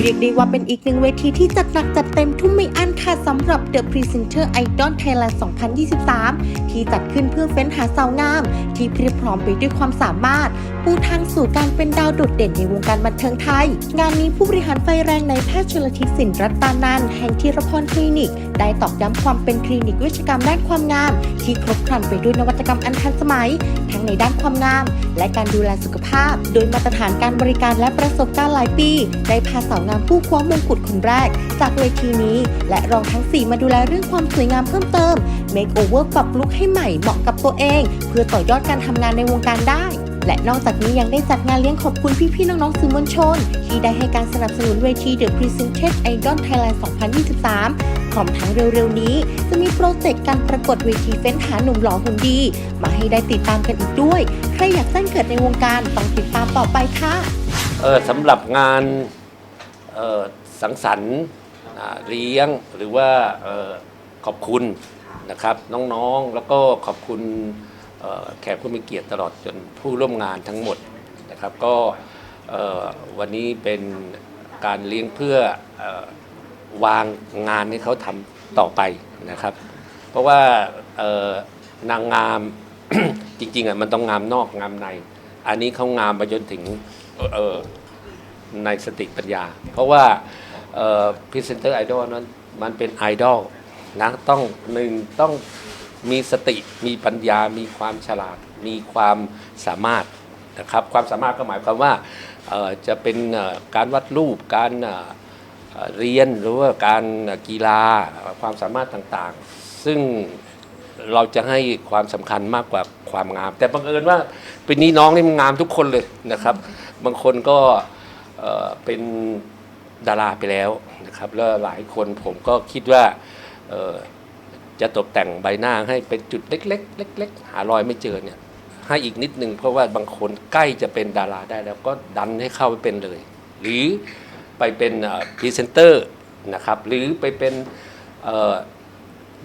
เรียกได้ว่าเป็นอีกหนึ่งเวทีที่จัดหนักจัดเต็มทุ่มไม่อั้นค่ะสำหรับ The Presenter Idol Thailand 2023 ที่จัดขึ้นเพื่อเฟ้นหาสาวงาม ที่เพรียบพร้อมไปด้วยความสามารถ ปูทางสู่การเป็นดาวโดดเด่นในวงการบันเทิงไทย งานนี้ผู้บริหารไฟแรงในแพทย์ชลทิศสินรัตานันแห่งธีรพรคลินิก ได้ตอกย้ำความเป็นคลินิกเวชกรรมด้านความงาม ที่ครบครันไปด้วยนวัตกรรมอันทันสมัย ทั้งในด้านความงาม และการดูแลสุขภาพ โดยมาตรฐานการบริการและประสบการณ์หลายปี ได้พาสาวงามผู้คว้ามงกุฎคนแรก จากเวทีนี้ และรองทั้ง 4 มาดูแลเรื่องความสวยงามเพิ่มเติม Make over ปรับลุคให้ใหม่เหมาะกับตัวเอง เพื่อต่อยอดการทำงานในวงการได้ และนอกจากนี้ยังได้จัดงานเลี้ยงขอบคุณพี่ๆน้องๆสื่อมวลชน ที่ได้ให้การสนับสนุนเวที The Presented Idol Thailand 2023พร้อมทั้งเร็วๆนี้ จะมีโปรเจกต์การประกวดเวทีเฟ้นหาหนุ่มหล่อหุ่นดี มาให้ได้ติดตามกันอีกด้วย ใครอยากแจ้งเกิดในวงการต้องติดตามต่อไปค่ะ เออสำหรับงาน สังสรรค์เลี้ยงหรือว่าออขอบคุณนะครับน้องๆ แล้วก็ขอบคุณแขกผู้มีเกียรติตลอดจนผู้ร่วมงานทั้งหมดนะครับ ก็วันนี้เป็นการเลี้ยงเพื่อออวางงานให้เขาทำต่อไปนะครับ เพราะว่านางงามจริงๆอะมันต้องงามนอกงามใน อันนี้เขางามไปจนถึงเออ ในสติปัญญา เพราะว่าพรีเซนเตอร์ไอดอลนั้นมันเป็นไอดอลนะต้องหนึ่งต้องมีสติมีปัญญา มีความฉลาด มีความสามารถนะครับความสามารถก็หมายความว่าจะเป็นการวัดรูปการเรียนหรือว่าการกีฬาความสามารถต่างๆ ซึ่งเราจะให้ความสำคัญมากกว่าความงาม แต่บังเอิญว่าปีนี้น้องนี่มันงามทุกคนเลยนะครับ บางคนก็ เป็นดาราไปแล้วนะครับแล้วหลายคนผมก็คิดว่าจะตกแต่งใบหน้าให้เป็นจุดเล็กๆเล็กๆหารอยไม่เจอเนี่ยให้อีกนิดนึงเพราะว่าบางคนใกล้จะเป็นดาราได้แล้วก็ดันให้เข้าไปเป็นเลย หรือไปเป็นพรีเซนเตอร์นะครับหรือไปเป็น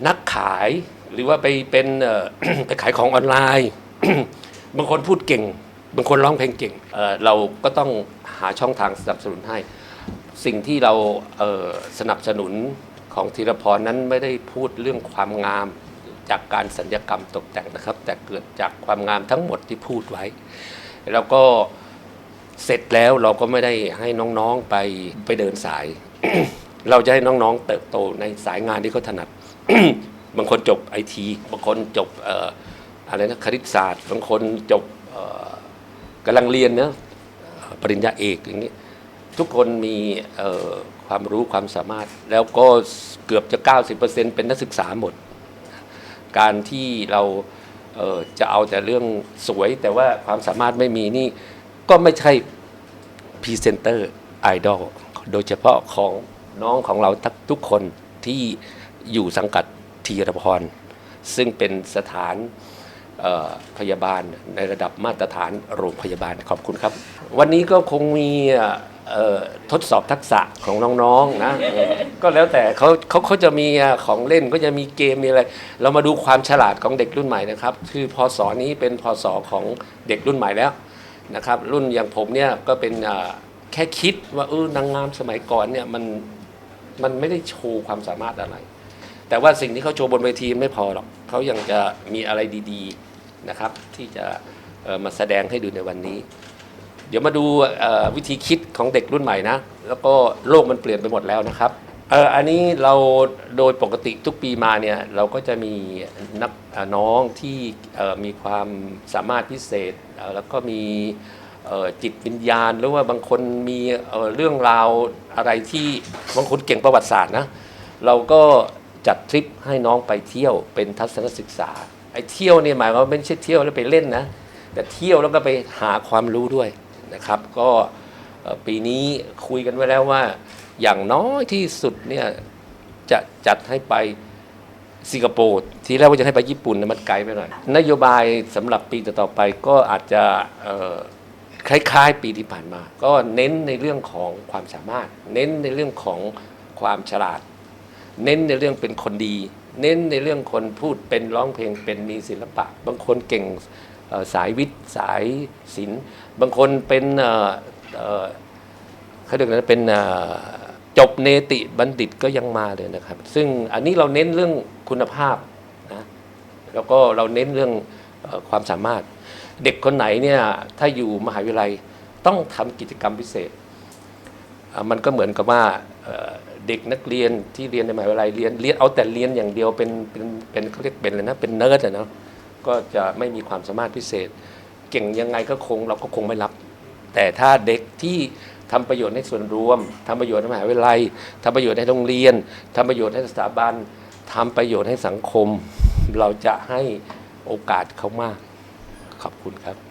นักขายหรือว่าไปเป็นไปขายของออนไลน์ บางคนพูดเก่ง บางคนร้องเพลงเก่งเเราก็ต้อง หาช่องทางสนับสนุนให้ สิ่งที่เราเสนับสนุนของธีรพรนั้นไม่ได้พูดเรื่องความงามจากการสัญญกรรมตกแต่งนะครับ แต่เกิดจากความงามทั้งหมดที่พูดไว้ แล้วก็เสร็จแล้วเราก็ไม่ได้ให้น้องๆไปไปเดินสาย เราจะให้น้องๆ เติบโตในสายงานที่เขาถนัด บางคนจบไอทีบางคนจบอออะไรนะคณิตศาสตร์ บางคนจบกำลังเรียนนะ ปริญญาเอกอย่างนี้ทุกคนมีความรู้ความสามารถ แล้วก็เกือบจะ 90%เป็นนักศึกษาหมด การที่เราเจะเอาแต่เรื่องสวย แต่ว่าความสามารถไม่มีนี่ก็ไม่ใช่พรีเซนเตอร์ไอดอลโดยเฉพาะของน้องของเราทุกคนที่อยู่สังกัดทีรพร ซึ่งเป็นสถาน พยาบาลในระดับมาตรฐานโรงพยาบาลขอบคุณครับ วันนี้ก็คงมีทดสอบทักษะของน้องๆนะก็แล้วแต่เขาเขาเขาจะมีของเล่นก็จะมีเกมมีอะไร เรามาดูความฉลาดของเด็กรุ่นใหม่นะครับ คือพศนี้เป็นพศของเด็กรุ่นใหม่แล้วนะครับ รุ่นอย่างผมเนี่ยก็เป็นแค่คิดว่าเออนางงามสมัยก่อนเนี่ยมันมันไม่ได้โชว์ความสามารถอะไร แต่ว่าสิ่งที่เขาโชว์บนเวทีไม่พอหรอกเขายังจะมีอะไรดี ๆ นะครับที่จะมาแสดงให้ดูในวันนี้ เดี๋ยวมาดูวิธีคิดของเด็กรุ่นใหม่นะ แล้วก็โลกมันเปลี่ยนไปหมดแล้วนะครับอันนี้เราโดยปกติทุกปีมาเนี่ยเราก็จะมีนักน้องที่มีความสามารถพิเศษ แล้วก็มีจิตวิญญาณ หรือว่าบางคนมีเรื่องราวอะไรที่บางคนเก่งประวัติศาสตร์นะเราก็จัดทริปให้น้องไปเที่ยวเป็นทัศนศึกษา อ้เที่ยวเนี่ยหมายว่าไม่ใช่เที่ยวแล้วไปเล่นนะ แต่เที่ยวแล้วก็ไปหาความรู้ด้วยนะครับ ก็ปีนี้คุยกันไว้แล้วว่า อย่างน้อยที่สุดเนี่ยจะจัดให้ไปสิงคโปร์ทีแรกว่าจะให้ไปญี่ปุ่นนะมันไกลไปหน่อย นโยบายสำหรับปีต่อๆไปก็อาจจะคล้ายๆ ปีที่ผ่านมา ก็เน้นในเรื่องของความสามารถ เน้นในเรื่องของความฉลาด เน้นในเรื่องเป็นคนดี เน้นในเรื่องคนพูดเป็นร้องเพลงเป็นมีศิลปะ บางคนเก่งสายวิทย์สายศิลป์บางคนเป็นเอ่อเอ่อเขาเรียกนะเป็นจบเนติบัณฑิตก็ยังมาเลยนะครับ ซึ่งอันนี้เราเน้นเรื่องคุณภาพนะแล้วก็เราเน้นเรื่องอความสามารถ เด็กคนไหนเนี่ยถ้าอยู่มหาวิทยาลัยต้องทำกิจกรรมพิเศษ มันก็เหมือนกับว่า เด็กนักเรียนที่เรียนในมหาวิทยาลัยเรียนเรียนเอาแต่เรียนอย่างเดียวเป็นเป็นเป็นเขาเรียกเป็นอะไรนะเป็นเนิร์ดอะเนาะก็จะไม่มีความสามารถพิเศษ เก่งยังไงก็คงเราก็คงไม่รับ แต่ถ้าเด็กที่ทำประโยชน์ในส่วนรวมทำประโยชน์ในมหาวิทยาลัยทำประโยชน์ในโรงเรียนทำประโยชน์ให้สถาบันทำประโยชน์ให้สังคม เราจะให้โอกาสเขามาก ขอบคุณครับ